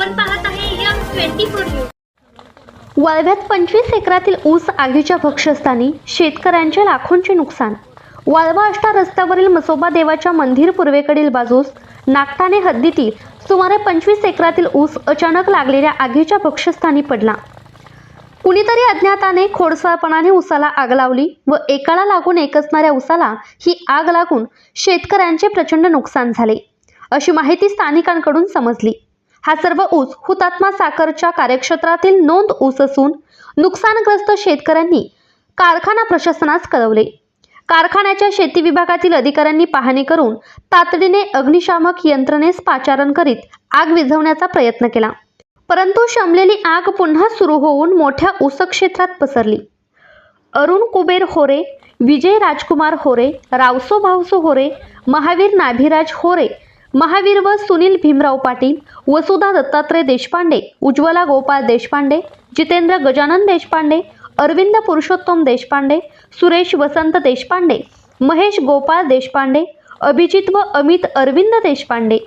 आपण पाहत आहे यम ट्वेंटी फोर न्यूज. वाळव्यात पंचवीस एकरातील ऊस आगीच्या भक्षस्थानी शेतकऱ्यांचे लाखोंचे नुकसान. वाळवा अष्टा रस्त्यावरील मसोबा देवाच्या मंदिर पूर्वेकडील बाजूस नागठाणे हद्दीतील सुमारे पंचवीस एकरातील ऊस अचानक लागलेल्या आगीच्या भक्षस्थानी पडला. कुणीतरी अज्ञाताने खोडसाळपणाने उसाला आग लावली व एकाला लागून एक असणाऱ्या उसाला ही आग लागून शेतकऱ्यांचे प्रचंड नुकसान झाले अशी माहिती स्थानिकांकडून समजली. हा सर्व ऊस हुतात्मा साखरच्या कार्यक्षेत्रातील नोंद ऊस असून नुकसानग्रस्त शेतकऱ्यांनी कारखाना प्रशासनास कळवले. कारखान्याच्या शेती विभागातील अधिकाऱ्यांनी पाहणी करून तातडीने अग्निशामक यंत्रणेस पाचारण करीत आग विझवण्याचा प्रयत्न केला. परंतु शमलेली आग पुन्हा सुरू होऊन मोठ्या ऊस क्षेत्रात पसरली. अरुण कुबेर होरे विजय राजकुमार होरे रावसो भावसो होरे महावीर नाभिराज होरे महावीर व सुनील भीमराव पाटील वसुधा दत्तात्रय देशपांडे उज्ज्वला गोपाळ देशपांडे जितेंद्र गजानन देशपांडे अरविंद पुरुषोत्तम देशपांडे सुरेश वसंत देशपांडे महेश गोपाळ देशपांडे अभिजित व अमित अरविंद देशपांडे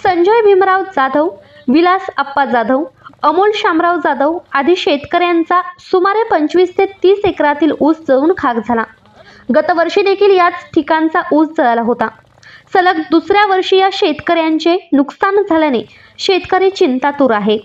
संजय भीमराव जाधव विलास आप्पा जाधव अमोल शामराव जाधव आदी शेतकऱ्यांचा सुमारे पंचवीस ते तीस एकरातील ऊस जळून खाक झाला. गतवर्षी देखील याच ठिकाणचा ऊस जळाला होता. सलग दुसऱ्या वर्षी या शेतकऱ्यांचे नुकसान झाल्याने शेतकरी चिंतातूर आहे.